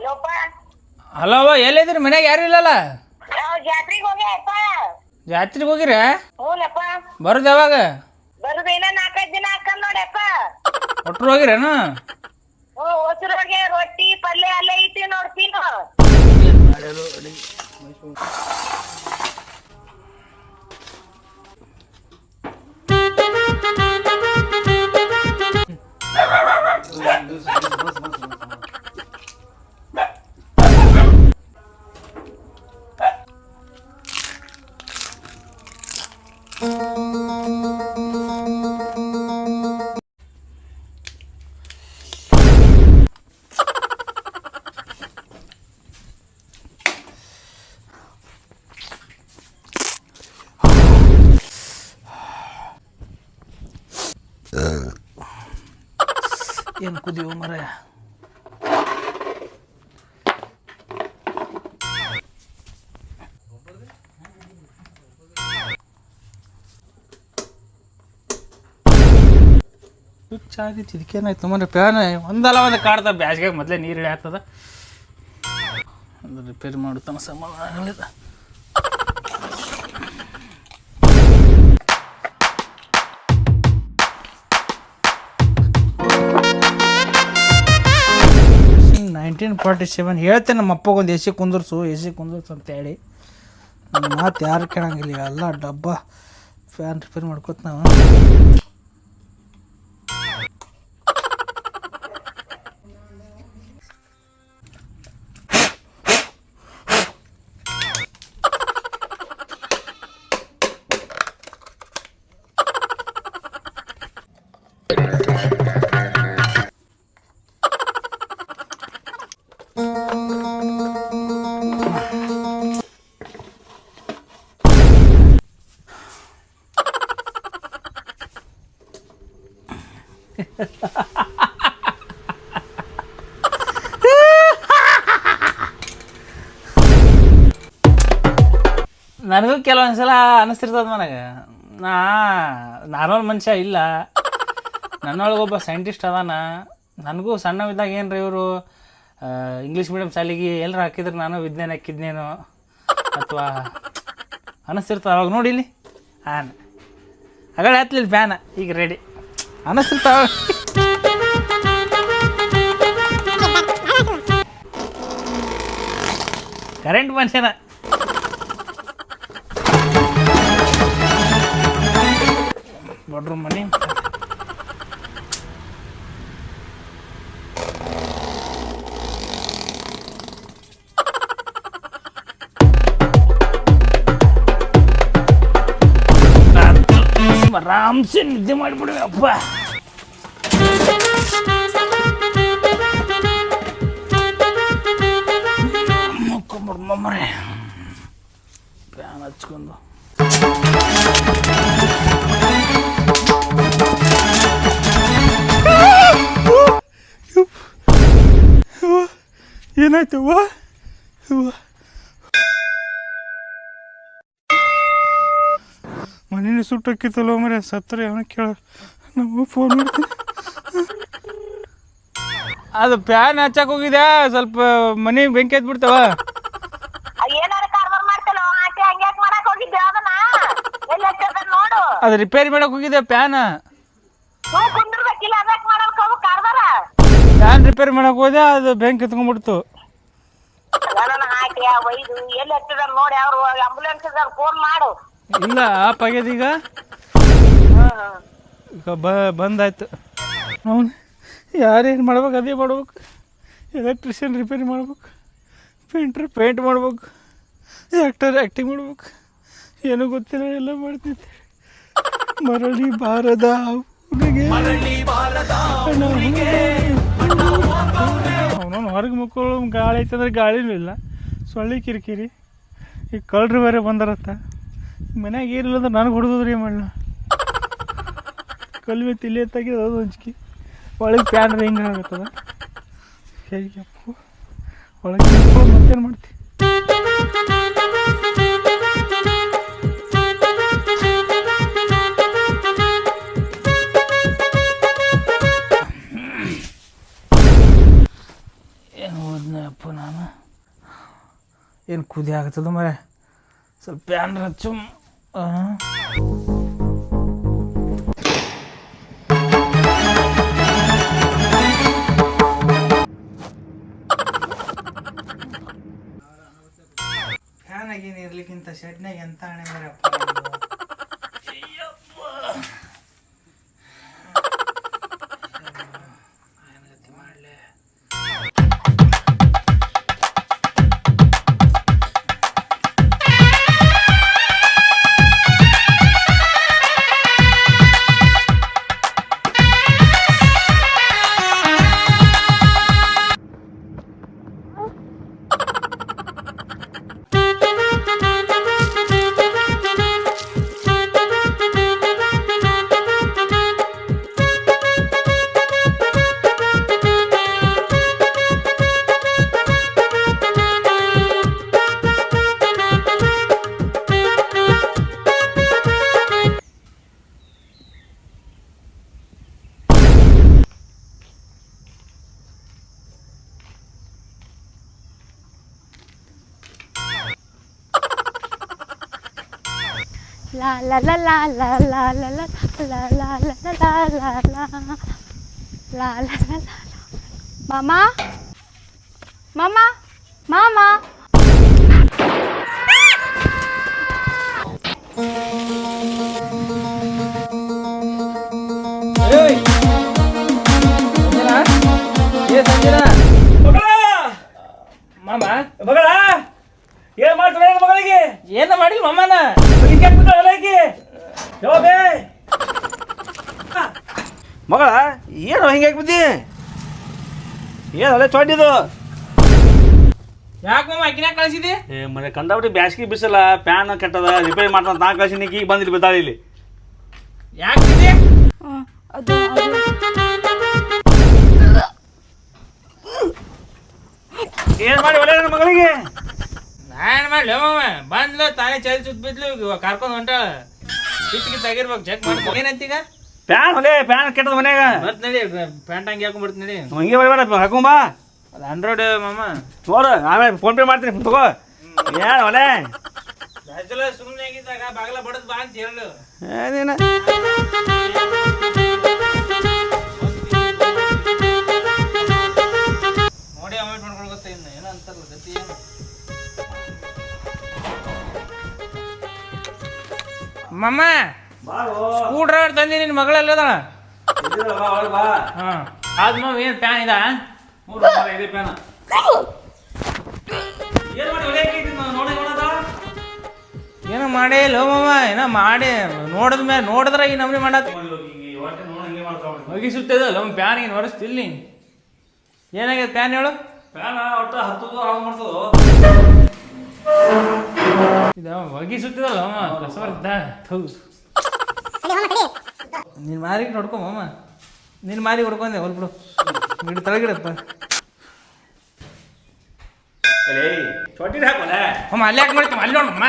ಹಲೋಪ್ಪ. Hello ಅವ್ವ ಎಲ್ಲಿದ್ರಿ ಮನ್ಯಾಗ ಯಾರು ಇಲ್ಲಲ್ಲ? ನಾವು ಜಾತ್ರೆಗೆ ಹೋಗ್ಯಪ್ಪ ಜಾತ್ರೆಗೆ ಹೋಗಿರ? ಹ್ಞೂನಪ್ಪ ಬರೋದು ಯಾವಾಗ? ಬರುದೇನ ನಾಲ್ಕೈದು ದಿನ ಹಾಕಲ್ ನೋಡಪ್ಪ ಒಟ್ರು ಹೋಗಿರೇನು? ಹ್ಞೂ ರೊಟ್ಟಿ ಪಲ್ಯ ಅಲ್ಲೇ ಐತಿ ನೋಡ್ತೀನಿ ಏನು ಕುದಿಯೋ ಮರ ಹುಚ್ಚಾಗಿತ್ತು ಇದಕ್ಕೇನಾಯ್ತು ಮನೆ ಪ್ಯಾನ್ ಒಂದಲ್ಲ ಒಂದು ಕಾಡ್ದ ಬ್ಯಾಸ್ಗೆ ಮೊದಲೇ ನೀರು ಇಳಿ ಆಗ್ತದ ಅದು ರಿಪೇರಿ ಮಾಡುತ್ತಾನ ಆಗಲಿಲ್ಲ. ನೈನ್ಟೀನ್ ಫಾರ್ಟಿ ಸೆವೆನ್ ಹೇಳ್ತೇನೆ ನಮ್ಮ ಅಪ್ಪಗೊಂದು ಎ ಸಿ ಕುಂದರ್ಸು ಎ ಸಿ ಕುಂದರ್ಸು ಅಂತ ಹೇಳಿ. ಮಾತು ಯಾರು ಕೇಳಂಗಿಲ್ಲ ಎಲ್ಲ ಡಬ್ಬ ಫ್ಯಾನ್ ರಿಪೇರ್ ಮಾಡ್ಕೊತ ನಾವು. ನನಗೂ ಕೆಲವೊಂದು ಸಲ ಅನಿಸ್ತಿರ್ತದ ನನಗೆ. ನಾ ನಾರ್ಮಲ್ ಮನುಷ್ಯ ಇಲ್ಲ. ನನ್ನೊಳಗೆ ಒಬ್ಬ ಸೈಂಟಿಸ್ಟ್ ಅದಾನ. ನನಗೂ ಸಣ್ಣವಿದ್ದಾಗ ರೀ ಇವರು? ಇಂಗ್ಲೀಷ್ ಮೀಡಿಯಂ ಶಾಲೆಗೆ ಎಲ್ಲರೂ ಹಾಕಿದ್ರೆ ನಾನು ವಿಜ್ಞಾನ ಹಾಕಿದ್ನೇನು ಅಥವಾ ಅನಿಸ್ತಿರ್ತಾವ ಅವಾಗ ನೋಡಿ ಇಲ್ಲಿ. ಹಾಂ ಅಗಳ ಹತ್ಲಿಲ್ಲ ಫ್ಯಾನ ಈಗ ರೆಡಿ ಅನಿಸ್ತಿರ್ತಾವ ಕರೆಂಟ್ ಮನುಷ್ಯನ. ಬೆಡ್ರೂಮ್ ಮನೆ ಆರಾಮ್ಸೆ ನಿದ್ದೆ ಮಾಡಿಬಿಡಿ ಅಪ್ಪ ಏನಾಯ್ತು? ವಾ. ಮನೇಲಿ ಸುಟ್ಟಕ್ಕಿತ್ತಲ್ಲ ಮರೆ ಸತ್ತರೆ ಅವನ ಕೇಳ. ನಾವು ಫೋನ್ ಮಾಡ್ತೀನಿ. ಅದು ಫ್ಯಾನ್ ಹಚ್ಚಕ್ ಹೋಗಿದೆ ಸ್ವಲ್ಪ ಮನೆ ಬೆಂಕಿ ಎದ್ಬಿಡ್ತಾವ ಏನಾರ ಕಾರ್ಬಾರ್ ಮಾಡ್ತಲ್ಲ ಆಂಟಿ ಹಂಗ್ಯಾಕ್ ಮಾಡಕ್ ಹೋಗಿದ್ದೆ ಅದನ್ನ? ಎಲ್ಲಿ ಹಚ್ಚದ ನೋಡು. ಅದು ರಿಪೇರಿ ಮಾಡಕ್ ಹೋಗಿದೆ ಫ್ಯಾನ್ ಫ್ಯಾನ್ ರಿಪೇರಿ ಮಾಡಕ್ ಹೋದೆ ಅದು ಬೆಂಕಿ ಎತ್ಕೊಂಡ್ಬಿಡ್ತು. ಹಾಕಿ ಒಯ್ದು ಎಲ್ಲಿ ಹಚ್ಚದ ನೋಡಿ ಅವ್ರು ಆಂಬುಲೆನ್ಸ್ ಇದ್ದಾರೆ ಫೋನ್ ಮಾಡು. ಇಲ್ಲ ಆಪ್ ಆಗ್ಯದ ಈಗ? ಈಗ ಬ ಬಂದಾಯ್ತು. ಅವನು ಯಾರೇನು ಮಾಡ್ಬೇಕು ಅದೇ ಮಾಡ್ಬೇಕು. ಎಲೆಕ್ಟ್ರಿಷಿಯನ್ ರಿಪೇರಿ ಮಾಡ್ಬೇಕು. ಪೇಂಟ್ರ್ ಪೇಂಟ್ ಮಾಡ್ಬೇಕು. ಆ್ಯಕ್ಟರ್ ಆ್ಯಕ್ಟಿಂಗ್ ಮಾಡ್ಬೇಕು. ಏನು ಗೊತ್ತಿಲ್ಲ ಎಲ್ಲ ಮಾಡ್ತಿದ್ದೆ. ಮರಳಿ ಬಾರದ ಹುಡುಗೆ ಹೊರಗೆ ಮುಕ್ಕೋಳು ಗಾಳಿ ಐತಂದ್ರೆ ಗಾಳಿನೂ ಇಲ್ಲ. ಸೊಳ್ಳೆ ಕಿರಿಕಿರಿ. ಈಗ ಕಳ್ಳರು ಬೇರೆ ಬಂದಾರತ್ತ. ಮನ್ಯಾಗ ಏನಿಲ್ಲ ಅಂದ್ರೆ ನನಗೆ ಹೊಡೆದ್ರಿ ಕಲ್ಲು ಮೇಲೆ ತಿಲ್ಲಿ ಎತ್ತಾಗಿದೆ ಅದು ಹಂಚಿಕೆ ಒಳಗೆ ಪ್ಯಾಂಡ್ರೆ ಹಿಂಗೆ ಆಗತ್ತದ ಹೇಗೆ ಒಳಗೆ ಮತ್ತೇನು ಮಾಡ್ತಿ? ಏನು ಕುದಿ ಆಗ್ತದ ಮರೆ? ಸ್ವಲ್ಪ ಪ್ಯಾನ್ ಹಚ್ಚು. ಫ್ಯಾನ್ ಆಗೇನು ಇರ್ಲಿಕ್ಕಿಂತ ಶೆಡ್ನಾಗ ಎಂತ ಅಣೆ Marappa La la la la la la la la la la la la la la la la la la la Mama? Mama? Mama? ಮಾಮ ಮಗಳ ಏನ್ ನನ್ನ ಮಗಳಿಗೆ ಏನ ಮಾಡಿಲ್ಲ ಮಾಮನ ಹಿಂಗೆ ಶೋಭೆ. ಮಗಳ ಏನು ಹಿಂಗೆ ಬುದ್ಧಿ ಏನು ಅಲ್ಲೇ ಚೊಡ್ಡಿದು ಯಾಕೆ ಮಾಮ ಅಕ್ಕಿನ ಕಳಿಸಿದಿ ಏ ಮನೆ ಕಂಡಬಿಟ್ಟು ಬ್ಯಾಸ್ಗಿ ಬಿಸಲ್ಲ ಪ್ಯಾನ್ ಕೆಟ್ಟದ ರಿಪೇರಿ ಮಾಡ್ತಾನ ನಾ ಕಳ್ಸಿನಿ ಈಗ ಬಂದಿಲ್ಲ ಬಿದ್ದಾಳೆ ಇಲ್ಲಿ. ಯಾಕೆ ಅದು ಏನು ಮಾಡಿ ಒಳ್ಳೆ ಮಗಳಿಗೆ? ನಾನು ಮಾಡ್ಲಿ ಬಂದ್ಲು ತಾನೇ ಚಲ್ ಸುತ್ತ ಬಿದ್ಲು ಕರ್ಕೊಂಡು ಹೊಂಟಾಳ. ಕಿತ್ತಿಗೆ ಆಗಿರ್ಬೇಕು ಚೆಕ್ ಮಾಡ್ಕೊ ಏನಂತೀಗ ಪ್ಯಾನ್ ಹೊಲೆ ಪ್ಯಾನ್ ಕೆಟ್ಟದ ಮನ್ಯಾಗ. ಬರ್ತ ನಡಿ ಪ್ಯಾಂಟ್ ಹಂಗೆ ಹಾಕೊಂಡ್ಬಿಡ್ತ ನಡಿ. ಹಂಗೆ ಬರಬೇಡ ಹಾಕೊಂಬಾ ಅದು ಆಂಡ್ರಾಯ್ಡ್ ಮಾಮ. ನೋಡು ಆಮೇಲೆ ಫೋನ್ ಪೇ ಮಾಡ್ತೀನಿ ತಗೋ. ಏನು ಹೊಲೆ ಬ್ಯಾಚುಲರ್ ಸುಮ್ಮನೆ ಆಗಿದ್ದಾಗ ಬಾಗಲ ಬಡದ್ ಬಾ ಅಂತ ಹೇಳು. ಏನೇನು ಅಮ್ಮ ಸ್ಕೂ ಡ್ರೈವರ್ ತಂದಿ ನಿನ್ನ ಮಗಳೆಲ್ಲ ಅದಣ ಹಾಂ. ಏನು ಪ್ಯಾನ್ ಇದ? ಇದೆ ಪ್ಯಾನ್. ಏನು ಮಾಡೇ ಇಲ್ಲ ಮಾಡಿ ನೋಡಿದ ಮೇಲೆ ನೋಡಿದ್ರೆ ಈ ನಮ್ನಿ ಮಾಡತ್ ಒಗಿಸುತ್ತದ ನಮ್ಮ ಪ್ಯಾನ್ ಏನು ಹೊರಸ್ತಿಲ್ಲ ಏನಾಗಿದೆ ಪ್ಯಾನ್ ಹೇಳು? ಪ್ಯಾನ್ ಒಟ್ಟು ಹತ್ತದು ಹಾಳು ಮಾಡ್ತದ? ಒಗಿಸುತ್ತದಲ್ಲ ನಿನ್ ಮಾರಿಗೆ ನೋಡ್ಕೊಂಬಮ್ಮ ನಿನ್ ಮಾರಿಗೆ ಹೊಡ್ಕೊಂಡೆ ಹೊಲ್ ಬಿಡು. ಗಿಡ ತಳಗಿಡಪ್ಪ ಅಲ್ಲೇ ಯಾಕೆ ಮಾಡ್ತಮ್ಮ ಅಲ್ಲಿ ನೋಡಮ್ಮ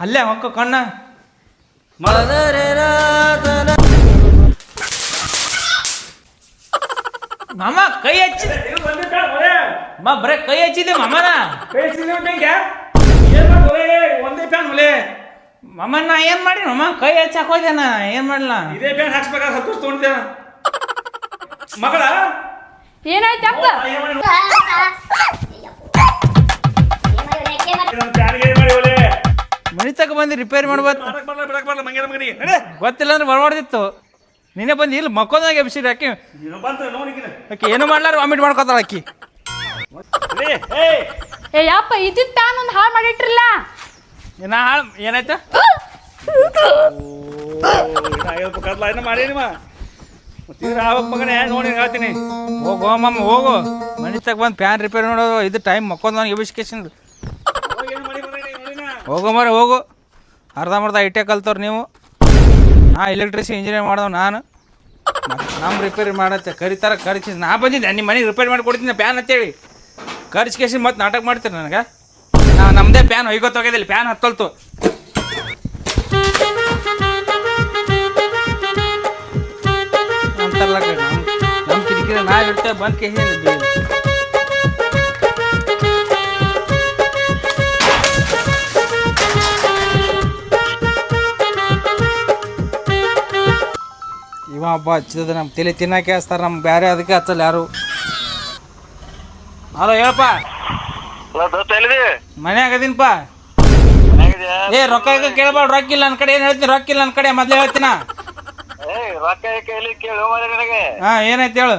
ಅಲ್ಲೇ ಹೊಕ್ಕ ಕಣ್ಣ. ಮಾಮ ಕೈ ಹಚ್ಚಿ ಮಾ ಬರೇ ಕೈ ಹಚ್ಚಿದೆ ಮಾಮನ. ಒಂದೇ ಫ್ಯಾನ್ ಮಾಮ ನಾ ಏನ್ ಮಾಡಿ ಮಾಮ? ಕೈ ಹಚ್ಚಿ ಹಾಕೋದೆ ಏನ್ ಮಾಡ್ಲಾ? ಇದೇ ಫ್ಯಾನ್ ಹಾಕ್ಸ್ಬೇಕಾದ್ರೆ ಹತ್ತು ತೊಗೊಂಡೆ ಮಗಳ? ಏನಾಯ್ತಪ್ಪ ಮನಿ ತಕ ಬಂದು ರಿಪೇರಿ ಮಾಡ್ಬೋದು ಗೊತ್ತಿಲ್ಲ ಅಂದ್ರೆ ಬರ್ಬಾರ್ದಿತ್ತು. ನೀನೇ ಬಂದು ಇಲ್ಲಿ ಮಕ್ಕೊಂದಾಗ ಎಬ್ಸಿರಿ ಆಕಿ ಆಕಿ ಏನು ಮಾಡ್ಲಾರ ವಾಮಿಟ್ ಮಾಡ್ಕೊತಾಳ ಆಕಿ. ಏ ಯಪ್ಪ ಇದ್ದಿದ್ ಪ್ಯಾನ್ ಒಂದು ಹಾಳು ಮಾಡಿಟ್ರಲ್ಲ ಏನ ಹಾಳು ಏನಾಯ್ತು? ನೋಡಿ ಹೇಳ್ತೀನಿ. ಹೋಗು ಮಮ್ಮ ಹೋಗು. ಮನಿ ಬಂದು ಫ್ಯಾನ್ ರಿಪೇರಿ ನೋಡೋದು ಇದು ಟೈಮ್ ಮಕ್ಕೊಂದು ನನಗೆ ಎಬಿಸ್ಕೇಶನ್ ಹೋಗೋ ಮರ ಹೋಗು. ಅರ್ಧ ಮರ್ಧ ಐಟೆ ಕಲ್ತವ್ರು ನೀವು. ನಾ ಎಲೆಕ್ಟ್ರಿಸಿ ಇಂಜಿನಿಯರ್ ಮಾಡ್ದವ್ ನಾನು. ನಮ್ಮ ರಿಪೇರಿ ಮಾಡತ್ತೆ. ಕರಿತಾರ ಕರ್ಚಿ ನಾ ಬಂದಿದ್ದೆ. ನಿಮ್ಮ ಮನೆಗೆ ರಿಪೇರಿ ಮಾಡಿ ಕೊಡ್ತೀನಿ ಪ್ಯಾನ್ ಅಂತೇಳಿ ಕರ್ಚ್ಕೇಸಿ ಮತ್ತೆ ನಾಟಕ ಮಾಡ್ತೀರಿ ನನಗೆ? ನಾ ನಮ್ಮದೇ ಪ್ಯಾನ್ ಒಯ್ಗೊತ್ತೋಗ್ಯದಿಲ್ಲ ಪ್ಯಾನ್ ಹತ್ತೊಲ್ತು. ನಮ್ಮ ಕಿರಿಕಿರಿ ನಾ ಇರ್ತೇವೆ ಬಂದು ಕೇಳಿ. ಇವ ಹಬ್ಬ ಹಚ್ಚಿದ ನಮ್ಮ ತಲೆ ತಿನ್ನಕ್ಕೆ ಹಚ್ತಾರೆ ನಮ್ಗೆ ಬೇರೆ ಅದಕ್ಕೆ ಹಚ್ಚಲ್ಲ ಯಾರು. ಹಲೋ ಹೇಳಪ್ಪ. ಮನ್ಯಾಗ ಅದೀನಪ್ಪ ಏ ರೊಕ್ಕ ಈಗ ಕೇಳ್ಬೇಡ ರೊಕ್ಕ ಇಲ್ಲ ನನ್ನ ಕಡೆ ಏನು ಹೇಳ್ತೀನಿ ರೊಕ್ಕ ಇಲ್ಲ ನನ್ನ ಕಡೆ ಮೊದ್ಲೇ ಹೇಳ್ತೀನ? ಹಾಂ ಏನೈತೆ ಹೇಳು.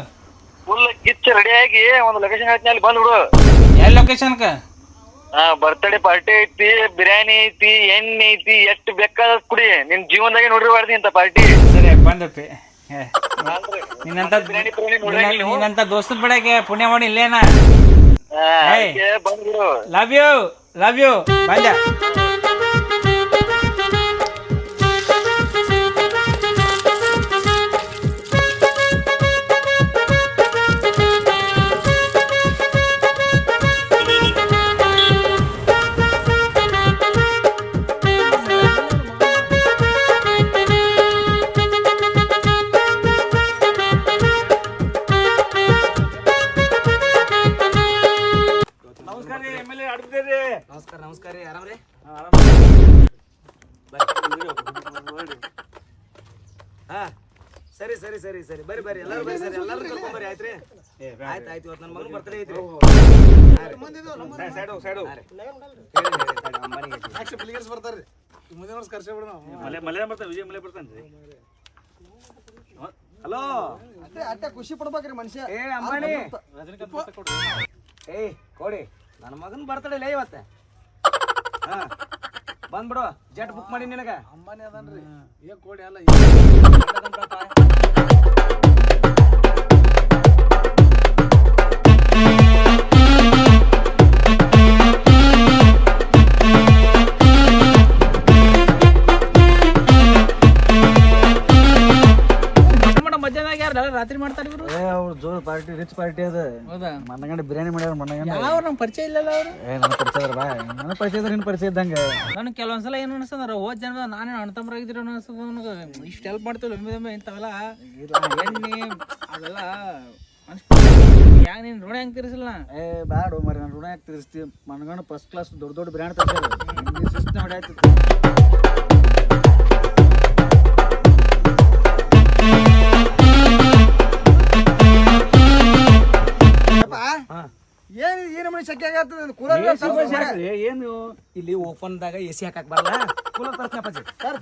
ಫುಲ್ ಕಿಚ್ ರೆಡಿಯಾಗಿ ಒಂದು ಲೊಕೇಶನ್ ಹೇಳ್ತೀನಿ ಅಲ್ಲಿ ಬಂದ್ಬಿಡು. ಎಲ್ಲಿ ಲೊಕೇಶನ್ಕ ಹಾ ಬರ್ತ್ಡೇ ಪಾರ್ಟಿ ಐತಿ ಬಿರಿಯಾನಿ ಐತಿ ಎಣ್ಣೆ ಐತಿ ಎಷ್ಟು ಬೇಕಾದ ಕುಡಿ. ನಿನ್ ಜೀವನದಾಗೆ ನೋಡಿರ್ಬಾರ್ದು ಅಂತ ಪಾರ್ಟಿ ಸರಿ ಬಂದಪ್ಪಿ. ನಿನ್ನಂತ? ನಿನ್ನಂತ ದೋಸ್ತದ ಬಡಕ್ಕೆ ಪುಣ್ಯ ಮಾಡಿ ಇಲ್ಲೇನ? ಲವ್ ಯು ಲವ್ ಯು ಬಂದೆ. ನಮಸ್ಕಾರ ನಮಸ್ಕಾರ ರೀ. ಆರಾಮ್ ರೀ? ಹಾ ಸರಿ. ಸರಿ ಸರಿ ಸರಿ ಬರ್ರಿ ಬರ್ರಿ. ಎಲ್ಲರೂ ಬರ್ರಿ ಸರಿ. ಎಲ್ಲರೂ ಕರ್ಕೊಂಡ್ ಬರ್ರಿ. ಆಯ್ತ್ರಿ? ಆಯ್ತು ಆಯ್ತು. ಇವತ್ತು ನನ್ನ ಮಗನ ಬರ್ತಡೇ ಐತ್ರಿ. ಸೈಡು ಸೈಡು ಮಲೆ ಮಲೆ ಬರ್ತಾನೆ ವಿಜಯ್ ಮಲೆ ಬರ್ತಾನೆ ರೀ ಹಲೋ? ಅಟ್ಟೆ ಖುಷಿ ಪಡ್ಬೇಕ್ರಿ ಮನುಷ್ಯ. ಏ ಅಂಬಾನಿ. ಏಯ್ ಕೊಡಿ. ನನ್ನ ಮಗನ ಬರ್ತಡೇ ಲೇ ಇವತ್ತ. ಬಂದ್ಬಿಡು ಜೆಟ್ ಬುಕ್ ಮಾಡಿ ನಿನಗ ಅಂಬಾನಿ ಅದನ್ರಿ ಏ ಕೋಡಿ ಅಲ್ಲ ರಾತ್ರಿ ಮಾಡ್ತಾರೆ ಇವರು ಅವ್ರು ಜೋರ್ ಪಾರ್ಟಿ ರಿಚ್ ಪಾರ್ಟಿ ಮಣ್ಣಗಂಡ ಬಿರಿಯಾನಿ ಮಾಡ್ಯಾರ ಮಣ್ಣಗಂಡ ಅವ್ರು ನಮ್ಗೆ ಪರಿಚಯ ಇಲ್ಲಲ್ಲ ಅವರು? ಏ ನನ್ನ ಪರಿಚಯ ಅದ್ರ ಬಾ. ನನ್ನ ಪರಿಚಯ ಇದ್ರೆ ನಿನ್ ಪರಿಚಯ ಇದ್ದಂಗೆ. ನನಗೆ ಕೆಲವೊಂದ್ಸಲ ಏನು ಅನಿಸ್ತಂದ್ರ ಹೋದ ಜನ ನಾನೇ ಅಣ್ತಂಬರಾಗಿದ್ರು ಅನಿಸ್ತದ ನನಗೆ. ಇಷ್ಟು ಹೆಲ್ಪ್ ಮಾಡ್ತಿವಿ ಒಮ್ಮೆ ಒಮ್ಮೆ ಇಂಥವೆಲ್ಲ. ಎಣ್ಣೆ ಅವೆಲ್ಲ ಯಾಕೆ ನೀನು ಋಣ ಹೆಂಗೆ ತಿರ್ಸಿಲ್ಲ? ಏ ಬ್ಯಾಡ ಮರಿ ನಾನು ಋಣ ಯಾಕೆ ತಿರ್ಸ್ತಿ? ಮಣ್ಣಗಂಡ ಫಸ್ಟ್ ಕ್ಲಾಸ್ ದೊಡ್ಡ ದೊಡ್ಡ ಬ್ರ್ಯಾಂಡ್ ತರ್ತಾರೆ ಸಿಸ್ಟಮ್ ಹೊಡ್ಯಾಯ್ತು ಏನು ಕೂಲರ್ ಇಲ್ಲಿ ಓಪನ್ ದಾಗ ಎ ಸಿ ಹಾಕಕ್ ಬರಲ್ಲ. ಕೂಲರ್ ತರ್ಸ್ನಿ ಅಪ್ಪಾಜಿ. ಸರ್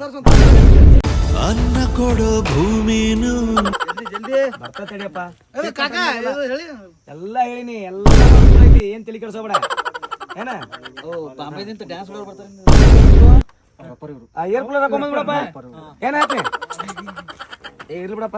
ಅನ್ನ ಕೊಡೋ ಭೂಮಿನು. ಜಲ್ದಿ ಜಲ್ದಿ. ಬರ್ತಾ ತಡಿಯಪ್ಪ ಕಾಕ ಹೇಳಿ. ಎಲ್ಲ ಹೇಳಿನಿ ಎಲ್ಲ ಐತಿ ಏನ್ ತಲೆ ಕೆಡ್ಸೋಬೇಡ ಏನ? ಓ ಬಾಂಬೆದಿಂದ ಡ್ಯಾನ್ಸ್ ಮಾಡೋರು ಬರ್ತಾರೆ ಆ ಏರ್ ಕೂಲರ್ ಹಾಕೊಂಡ್ ಬಿಡಪ್ಪ. ಏನಾಯ್ತು ಏ ಇರ್ಲಿ ಬಿಡಪ್ಪ.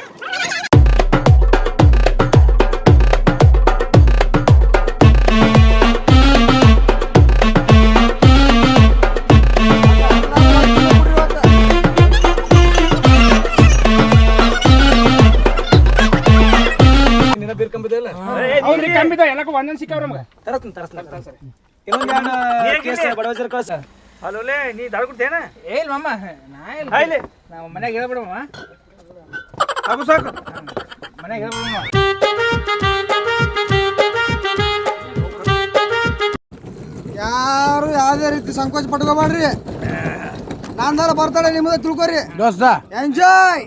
ತರಸ್ತೀನಿ ಇನ್ನೊಂದು ಎರಡು ಕೇಸ್ ಬಡವಜರ ಕಳ್ಸ ಅಲ್ಲೋಲೆ ನೀ ಏ ಇಲ್ಲ ಮಮ್ಮ ನಾ ಇಲ್ಲ ನಾವು ಮನ್ಯಾಗ ಹೇಳ್ಬಿಡಮ್ಮ ಸಾಕು ಸಾಕು. ಮನ್ಯಾಗ ಹೇಳ್ಬಿಡಮ್ಮ ಯಾರು ಯಾವುದೇ ರೀತಿ ಸಂಕೋಚ ಪಟ್ಕೋಬೇಡ್ರಿ ನಾನ್ ಬರ್ತಾಳೆ ನಿಮ್ಮದ ತಿಳ್ಕೊರಿ. ದೋಸ್ತ. ಎಂಜಾಯ್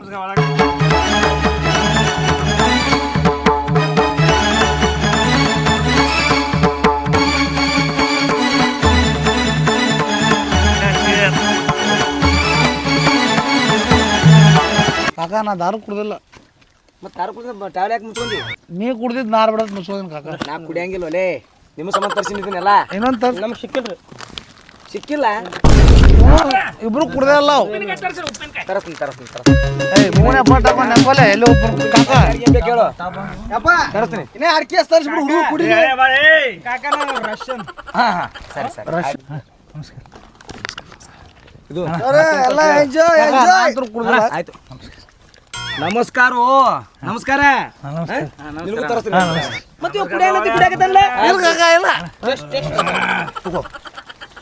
ಕಾಕ ನಾ ದಾರು ಕುಡ್ದಿಲ್ಲ. ಮತ್ತೆ ದಾರು ಕುಡಿದ ಟ್ಯಾಬ್ಲೆಟ್ ಯಾಕೆ ಮುಚ್ಕೊಂಡಿ ನೀ ಕುಡ್ದಿದ್ ನಾರ್ ಬಿಡೋದ್ ಮುಚ್ಚೋದಿನ ಕಾಕ. ನಾ ಕುಡಿಯಂಗಿಲ್ಲ ಒಲೆ ನಿಮ್ಮ ಸಂಬಂಧ ತರ್ಸಿನಿದ್ದೀನಲ್ಲ ಇನ್ನೊಂದ್ ತರ ನಮ್ಗೆ ಸಿಕ್ಕಿಲ್ರಿ. ಸಿಕ್ಕಿಲ್ಲ? ಇಬ್ರು ಕುಡ್ದೇ ಅಲ್ಲ ಅವು. ತರಸ್ತೀನಿ ತರಸ್ತೀನಿ ತರಸ್ತೀನಿ ಏಯ್ ಮೂನೆ ಪಟ್ಟ ನೆಂಬಲೆ ಎಲ್ಲಿ ಒಬ್ಬರು ಕಾಕ? ಯಾರಿಗೆ ಬೇಕು ಹೇಳು ಯಪ್ಪ ತರಸ್ತೀನಿ ಇನ್ನೇ ಅಡ್ಕೆ ತರಿಸ್ಬಿಡು ಹುಡುಗ ಕುಡಿ ಹಾ ಹಾ. ಸರಿ ಸರಿ. ಇದು ಎಲ್ಲ ಎಂಜಾಯ್ ಎಂಜಾಯ್ ಆಯ್ತು. ನಮಸ್ಕಾರ ನಮಸ್ಕಾರ. ನಿನಗೂ ತರಿಸ್ತೀನಿ. ಮತ್ತೆ ಇವ ಕುಡಿಯಾಕತ್ತಿ ಕುಡಿಯಾಕತ್ತಲ್ಲ ಇಲ್ಲ. ಇಲ್ಲ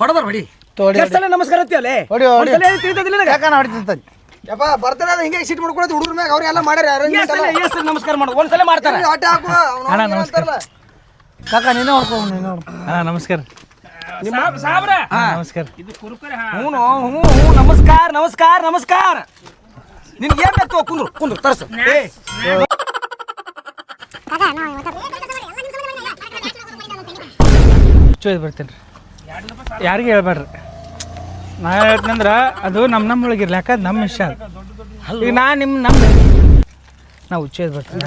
ಹೊಡಬರ್ ಹೊಡಿ. ತೋಡಿ ಎಷ್ಟ್ ಸಲ ನಮಸ್ಕಾರ ಅಂತೀವಲ್ಲೇ ಹೊಡಿ, ಹೊಡಿ. ಒಂದ್ಸಲ ಹೇಳಿ ತಿಳಿತದಿಲ್ಲ ನಿನಗೆ? ಕಾಕ ನಾ ಹೊಡಿತೀನಿ ಯಪ್ಪ ಬರ್ತಾನೆ ಹಿಂಗೆ ಸಿಟ್ ಮಾಡ್ಕೊಳೋದು ಹುಡುಗ್ರ ಮ್ಯಾಗ ಅವ್ರೆಲ್ಲ ಮಾಡ್ಯಾರ ಎಷ್ಟ್ ಸಲ ಎಷ್ಟ್ ಸಲ ನಮಸ್ಕಾರ ಮಾಡು. ಒಂದ್ಸಲ ಮಾಡ್ತಾರ. ಹೊಟ್ಟೆ ಹಾಕು ಅಣ್ಣ ನಮಸ್ಕಾರ. ಕಾಕ ನೀನೇ ಹೊಡ್ಕೊ ನೀನೇ ಹೊಡ್ಕೊ ಅಣ್ಣ ನಮಸ್ಕಾರ. ನಿಮ್ಮ ಸಾಬ್ರ? ನಮಸ್ಕಾರ. ಹ್ಞೂ ಹ್ಞೂ ಹ್ಞೂ ನಮಸ್ಕಾರ ನಮಸ್ಕಾರ ನಮಸ್ಕಾರ. ನಿನ್ಗೆ ಏನ್ ಬೇಕು ಕುಂದ್ರು ಕುಂದ್ರು ತರ್ಸು. ಚೋಯ್ ಬರ್ತೀನಿ ರೀ. ಯಾರಿಗೆ ಹೇಳ್ಬೇಡ್ರಿ. ನಾ ಹೇಳ್ತಂದ್ರೆ ಅದು ನಮ್ಮ ನಮ್ಮ ಒಳಗಿರ್ಲಿ ಯಾಕಂದ್ರೆ ನಮ್ಮ ವಿಷಯ ಅದು. ಈಗ ನಾ ನಿಮ್ಮ ನಮ್ಮ ನಾವು ಉಚ್ಚೇದ್ ಬರ್ತೀನಿ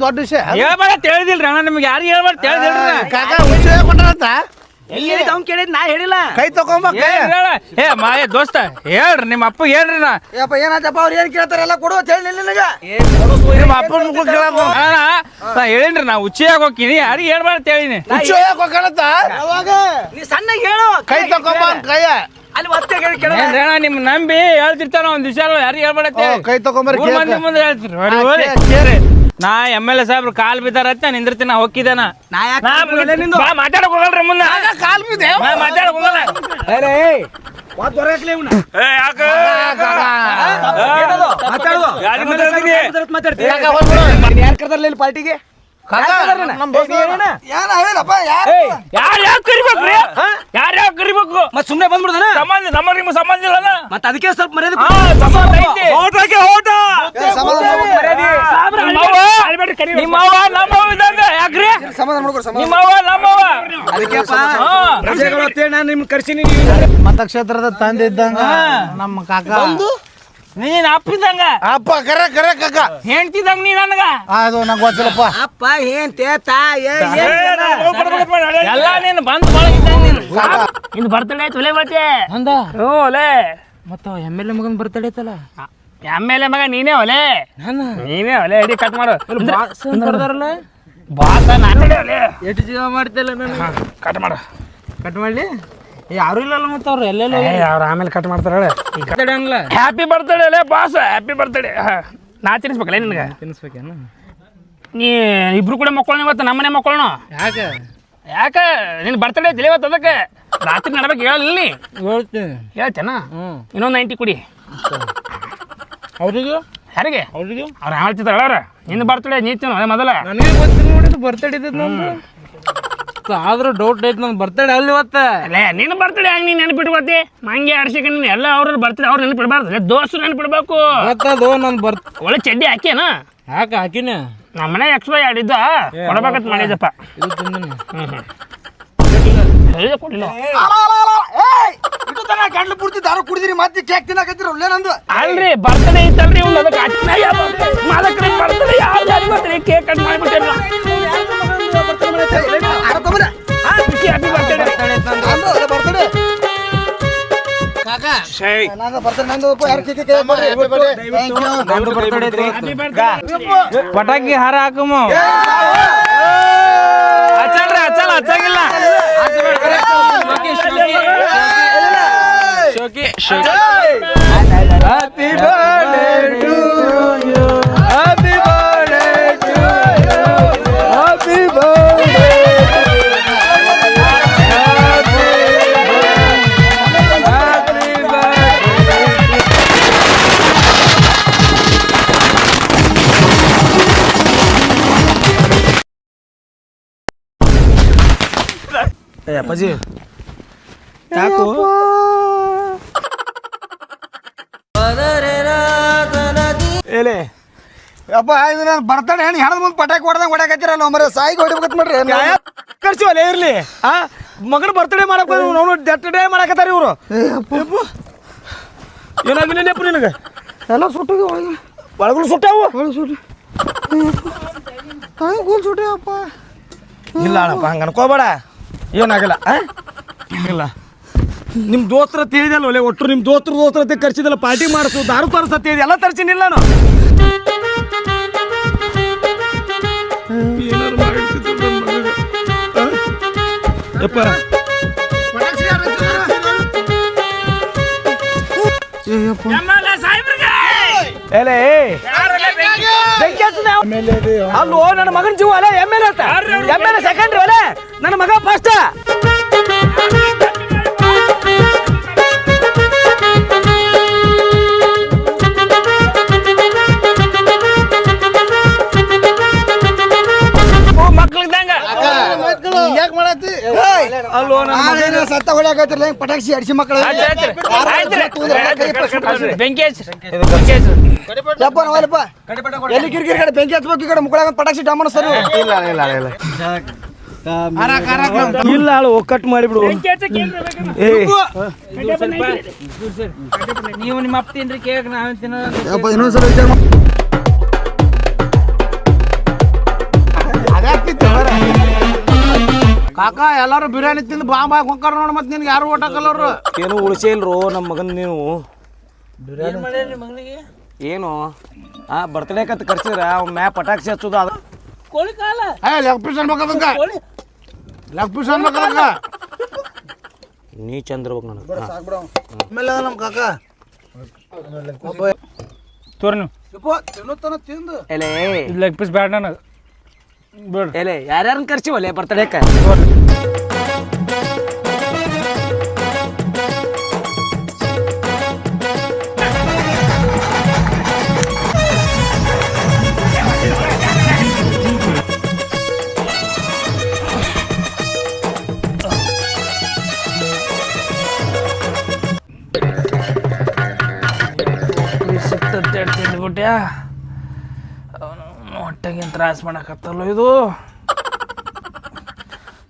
ದೊಡ್ಡ ವಿಷಯ? ಹೇಳ್ಬೇಡ ತಿಳಿದಿಲ್ರಿ ಅಣ್ಣ ನಿಮ್ಗೆ ಯಾರಿಗೆ ಹೇಳ್ಬಾರ್ದು ತಿಳಿದಿಲ್ರಿ ಕಾಕ ಉಚ್ಚ ಕೊಂಡ್ರಂತ ಎಲ್ಲಿ ಹೇಳಿದ? ಅವ್ನು ಕೇಳಿದ್ ನಾ ಹೇಳಿಲ್ಲ. ಕೈ ತಗೊಂಬ ಕೈ. ಹೇಳ? ಏ ಮಾಯ ದೋಸ್ತ ಹೇಳ್ರಿ ನಿಮ್ಮ ಅಪ್ಪ ಹೇಳ್ರಿ ನಾ. ಯಪ್ಪ ಏನಾಯ್ತಪ್ಪ ಅವ್ರು ಏನ್ ಕೇಳ್ತಾರ ಎಲ್ಲ ಕೊಡು ಅಂತ ಹೇಳಿ ನಿನಗ ನಿಮ್ಮ ಅಪ್ಪನ ಮುಖ ಕೇಳಕ್ ಅಣ್ಣ, ನಾ ಹೇಳಿನ್ರಿ ನಾ ಉಚ್ಚಿಯಾಗ ಹೋಗ್ತೀನಿ. ಯಾರಿಗೆ ಹೇಳ್ಬಾರ್ದು ಹೇಳಿನಿ ಹುಚ್ಚು ಯಾಕೆ ಹೋಗ್ಕಣತ್ತ ಅವಾಗ ನೀ ಸಣ್ಣ ಹೇಳು ಕೈ ತಗೊಂಬ ಕೈ ಅಲ್ಲಿ ಮತ್ತೆ ಕೇಳ ನಿಮ್ ನಂಬಿ ಹೇಳ್ತಿರ್ತಾನ ಒಂದ್ ವಿಷಯ ಯಾರಿಗೆ ಹೇಳ್ಬೇಡ ಕೈ ತಗೊಂಬರ್ ಮುಂದೆ ಹೇಳ್ತೀರಿ ನಾ ಎಂ ಎಲ್ ಎ ಸಾಹೇಬ್ರು ಕಾಲ್ ಬಿದ್ದಾರತ್ತ ನಿಂದಿರ್ತೀನಿ ನಾ ಹೋಗಿದ್ದೇನ ನಾ ಯಾಕೆ ನಿಂದು ಮಾತಾಡಕ್ ಹೋಗಲ್ರಿ ಮುಂದೆ ಕಾಲ್ ಬಿದ್ದೆ ಮಾತಾಡಕ್ ಹೋಗಲ್ಲ ಮಾತಾಡೋದು ಮಾತಾಡ್ತೀನಿ ಪಾರ್ಟಿಗೆ ಕಾಕ ನಮ್ಮ ಮತ್ ಸುಮ್ನೆ ಬಂದ್ಬಿಡ್ದಾನ ಸಂಬಂಧ ನಮ್ಮ ನಿಮ್ಗೆ ಸಂಬಂಧ ಇಲ್ಲನ ಮತ್ ಅದಕ್ಕೆ ಸ್ವಲ್ಪ ಮರ್ಯಾದೆ. ಓಟಕ್ಕೆ ಓಟ ಇದ್ದಂಗ ಯಾಕ್ರಿ ಸಮಾಧಾನ ಅದಕ್ಕೆಪ್ಪ. ಪ್ರಜೆಗಳು ನಾನು ನಿಮ್ಗೆ ಕರ್ಸೀನಿ ಮತಕ್ಷೇತ್ರದ ತಂದಿದ್ದಂಗ ನಮ್ಮ ಕಾಕ ನೀನ್ ಅಪ್ಪಿದಂಗ ಅಪ್ಪ ಕರೆ ಕರೆ ಕಕ್ಕ ಹೆಂಡ್ತಿದಂಗ ನೀ ನನಗ? ಆ, ಅದು ನಂಗೆ ಗೊತ್ತಿಲ್ಲಪ್ಪ. ಅಪ್ಪ ಏನ್ ಏ ಎಲ್ಲ ನೀನು ಬಂದ್ ಬಳಗಿದ್ದಂಗ ನೀನು. ನಿನ್ ಬರ್ತಡೇ ಆಯ್ತು ಒಲೆ ಬರ್ತೇ ಅಂದ ಹ್ಞೂ ಒಲೆ. ಮತ್ತ ಎಂ ಎಲ್ ಎ ಮಗನ್ ಬರ್ತಡೇ ಐತಲ್ಲ? ಎಂ ಎಲ್ ಎ ಮಗ ನೀನೇ ಒಲೆ. ನೀನೇ ಒಲೆ ಎಡಿ ಕಟ್ ಮಾಡು. ಬರ್ದಾರಲ್ಲ? ಬಾಸ ನಾನೇ ಒಲೆ. ಎಷ್ಟು ಜೀವ ಮಾಡ್ತಿಲ್ಲ ನಾನು ಕಟ್ ಮಾಡು. ಕಟ್ ಮಾಡ್ಲಿ? ಯಾರು ಇಲ್ಲಲ್ಲ ಮತ್ತೆ ಅವ್ರು ಎಲ್ಲೆಲ್ಲ ಅವ್ರು ಆಮೇಲೆ ಕಟ್ ಮಾಡ್ತಾರ ಹ್ಯಾಪಿ ಬರ್ತಡೇ ಅಲ್ಲೇ ಬಾಸ್ ಹ್ಯಾಪಿ ಬರ್ತಡೇ ನಾ ತಿನ್ಸ್ಬೇಕಲ್ಲ ನಿನಗೆ? ತಿನ್ಸ್ಬೇಕೇನು? ನೀ ಇಬ್ರು ಕೂಡ ಮಕ್ಕಳು ಇವತ್ತು ನಮ್ಮನೆ ಮಕ್ಕಳು ಯಾಕೆ? ಯಾಕೆ? ನಿನ್ ಬರ್ತಡೇ ಐತಿಲ್ಲ ಇವತ್ತು ಅದಕ್ಕೆ. ರಾತ್ರಿ ನಡಬೇಕು ಹೇಳಲ್ಲ ನೀ. ಹೇಳ್ತೀನಿ? ಹೇಳ್ತೇನ ಇನ್ನೊಂದು ನೈಂಟಿ ಕುಡಿ. ಅವ್ರಿಗೂ? ಯಾರಿಗೆ? ಅವ್ರಿಗೆ? ಅವ್ರು ಹೇಳ್ತಿದ್ದಾರೆ ನಿನ್ನ ಬರ್ತಡೇ ನೀತಿ ಅದೇ ಮೊದಲ. ನನಗೆ ಗೊತ್ತಿಲ್ಲ ನೋಡಿದ್ದು ಬರ್ತಡೇ ಇದ್ದದ್ದು ನಮ್ದು ಆದ್ರೂ ಡೌಟ್ ಐತೆ ನನ್ ಬರ್ತಡೆ ಅಲ್ಲಿ ಇವತ್ತ. ಅಲ್ಲೇ ನಿನ್ನ ಬರ್ತಡೆ ಹಂಗೆ ನೀನು ನೆನಪಿಟ್ಕೋತಿ ಮಂಗೆ ಆಡ್ಸಿಕ ನೀನು ಎಲ್ಲ ಅವ್ರ ಬರ್ತಡೆ ಅವ್ರು ನೆನಪಿಡ್ಬಾರ್ದು. ಅಲ್ಲೇ ದೋಸ್ತು ನೆನಪಿಡ್ಬೇಕು. ಗೊತ್ತದು ನಂದು ಬರ್ತ ಒಳ್ಳೆ ಚಡ್ಡಿ ಹಾಕ್ಯಾನ? ಯಾಕೆ ಹಾಕಿನ? ನಮ್ಮ ಮನೆ ಎಕ್ಸ್ಟ್ರಾ ಕೊಡಬೇಕಂತ ಕೊಡ್ಬೇಕಂತ ಮಾಡಿದಪ್ಪ ಇದು ತಿಂದಿನಿ. ಹೇಳಿದೆ ಕೊಡಲಿಲ್ಲ ಇಟ್ಟು ತನ ಗಂಡ್ಲು ಪೂರ್ತಿ ದಾರು ಕುಡಿದಿರಿ ಮತ್ತೆ ಕೇಕ್ ತಿನ್ನಕತ್ತಿರ ನಂದು ಅಲ್ರಿ ಬರ್ತಡೇ ಇತ್ತಲ್ರಿ ಇವ್ನು ಅದಕ್ಕೆ ಮಾಲಕ್ರಿ ಪಟಾಕಿ ಹಾರ ಹಾಕಮ್ಮ ಹಚ್ಚಲ್ರಿ ಹಚ್ಚಲ್ಲ ಹಚ್ಚಾಗಿಲ್ಲ ಶೋಕಿ ಶೋಕಿ ಏ ಅಪ್ಪಾಜಿ. ಯಾಕು ಏಲೇ. ಅಪ್ಪ ಇದು ನಾನು ಬರ್ತಾನೆ ಹೆಣ್ಣು ಹೆಣದ ಮುಂದೆ ಪಟಾಕಿ ಹೊಡೆದಂಗೆ ಹೊಡ್ಯಾಕತ್ತಿರಲ್ಲ ಮರ ಸಾಯಿಗೆ ಹೊಡಿಬೇಕತ್ ಮಾಡ್ರಿ. ಖರ್ಚು ಅಲ್ಲೇ ಇರ್ಲಿ. ಆ ಮಗನ ಬರ್ತಡೇ ಮಾಡಕ್ ನಾವು ಡೆತ್ ಡೇ ಮಾಡಕತ್ತಾರ ಇವರು. ಏನಾಗಿಲ್ಲ ನೆಪ್ಪ ನಿನಗೆ? ಎಲ್ಲ ಸುಟ್ಟು ಒಳಗೆ. ಒಳಗಳು ಸುಟ್ಟಾವು? ಒಳಗೆ ಸುಟ್ಟಿ. ತಾಯಿ ಕೂಲ್ ಸುಟ್ಟಿಯಪ್ಪ ಇಲ್ಲ ಅಣ್ಣಪ್ಪ ಹಂಗೆ ಅನ್ಕೋಬೇಡ ಏನಾಗಲ್ಲ ಆ? ಇಲ್ಲ ನಿಮ್ಮ ದೋಸ್ತರ ತಿಳಿದಲ್ಲ ಒಳ್ಳೆ ಒಟ್ಟು ನಿಮ್ಮ ದೋಸ್ತ್ರ ದೋಸ್ತರ ಅಂತ ಖರ್ಚಿದಲ್ಲ ಪಾರ್ಟಿ ಮಾಡಿಸು ದಾರು ತರಸ ತಿಳಿದ ಎಲ್ಲ ತರ್ಸಿನಿಲ್ಲ ನಾನು? ಯಪ್ಪ. ಎಲೆ ಅಲ್ಲೋ ನನ್ನ ಮಗನ ಜೀವ ಅಲ್ಲ ಎಂ ಎಲ್ ಅಂತ. ಎಂ ಎಲ್ ಸೆಕೆಂಡ್ರಿ ಅಲ್ಲ. ನನ್ನ ಮಗ ಫಸ್ಟ್. ಯಾಕೆ ಮಾಡತ್ತಿ? ಅಲ್ಲೋ ಸತ್ತ ಹೊಡ್ಯಾಕತ್ತಿರ್ಲ ಹೆಂಗ್ ಪಟಾಕ್ಷಿ ಅಡಿಸಿ ಮಕ್ಕಳು? ಬೆಂಕಿ ಯಪ್ಪ ನಾವಲ್ಲಪ್ಪ ಎಲ್ಲಿ ಕಿರಿಕಿರಿ ಕಡೆ ಬೆಂಕಿ ಹಚ್ಬೇಕು ಈ ಕಡೆ ಮುಕ್ಕಳಾಗ ಪಟಾಕ್ಷಿ ಡಾಮನ್ ಸರ್ ಇಲ್ಲ ಇಲ್ಲ ಇಲ್ಲ ಇಲ್ಲ ಅಳು ಒಕ್ಕಟ್ಟು ಮಾಡಿಬಿಡು. ಏ. ನೀವು ನಿಮ್ಮ ಅಪ್ಪ ತಿನ್ರಿ ಕೇಕ್ ನಾವು ತಿನ್ನೋ ಯಪ್ಪ ಇನ್ನೊಂದ್ಸಲ ವಿಚಾರ ಕಾಕ ಎಲ್ಲಾರು ಬಿರಿಯಾನಿ ತಿಂದು ಬಾ ಬಾ ಹೊಂಕಾರ ನೋಡ್ ಮತ್ತೆ ನಿನ್ಗೆ ಯಾರು ಓಟ್ ಹಾಕಲ್ಲ ಅವ್ರು. ಏನು ಉಳಿಸೇ ಇಲ್ರೋ ನಮ್ಮ ಮಗನ್ ನೀವು? ಮಗಳಿಗೆ ಏನು? ಆ ಬರ್ತಡೇ ಕತ್ ಕರ್ಸಿದ್ರ ಅವ್ನ ಮ್ಯಾ ಪಟಾಕ್ಷಿ ಹಚ್ಚೋದು ಅದ. ಕೋಳಿ ಕಾಲ. ಏ ಲೆಗ್ ಪೀಸ್ ಅನ್ಬೇಕಂಗ ಲೆಗ್ ಪೀಸ್ ಅನ್ಬೇಕಂಗ ನೀ ಚಂದ್ರಬೇಕು ನನಗೆ. ಆಮೇಲೆ ನಮ್ಮ ಕಾಕ. ತೋರಿ ನೀವು ಯಪ್ಪ ತಿನ್ನೋತನ ತಿಂದು. ಎಲೆ. ಲೆಗ್ ಪೀಸ್ ಬ್ಯಾಡ ನನಗೆ. ಬೇಡ. ಎಲೆ ಯಾರ್ಯಾರನ್ನ ಕರ್ಸಿವಲ್ಲೇ ಬರ್ತಡೇಕ? ಹೊಟ್ಟೆಗೇನು ತ್ರಾಸ ಮಾಡಕತ್ತಲ್ಲ ಇದು?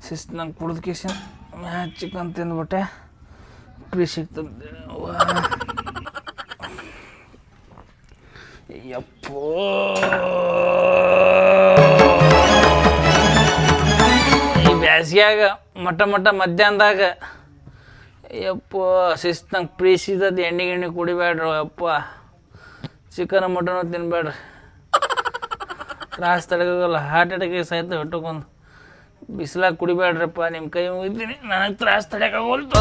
ಶಿಸ್ತು ನಂಗೆ ಕುಡ್ದು ಕೇಸಿನ ಚಿಕನ್ ತಿಂದ್ಬಿಟ್ಟೆ. ಕೃಷಿಗೆ ಸಿಕ್ತಂತೆ ಯಪ್ಪೋ. ಈ ಬ್ಯಾಸ್ಗ್ಯಾಗ ಮಟ ಮಟ ಮಧ್ಯಾಹ್ನದಾಗ ಯಪ್ಪ, ಶಿಸ್ತು ನಂಗೆ ಪ್ರೀಸಿದದ್ದು ಎಣ್ಣೆ ಗಿಣ್ಣೆ ಕುಡಿಬೇಡ್ರಿ ಯಪ್ಪ. ಚಿಕನ್ ಮಟನ್ ತಿನ್ಬೇಡ್ರಿ. ತ್ರಾಸ ತಡಗಲ್ಲ ಹಾರ್ಟ್ ಅಟ್ಯಾಕಿಗೆ ಸಹಿತ ಹೊಟ್ಟಕೊಂದು. ಬಿಸಿಲಾಗ ಕುಡಿಬೇಡ್ರಪ್ಪ ನಿಮ್ಮ ಕೈ ಮುಗಿದ್ದೀನಿ ನನಗೆ ತ್ರಾಸ ತಡೆಯೋಕ್ಕಾಗೋಲ್ತು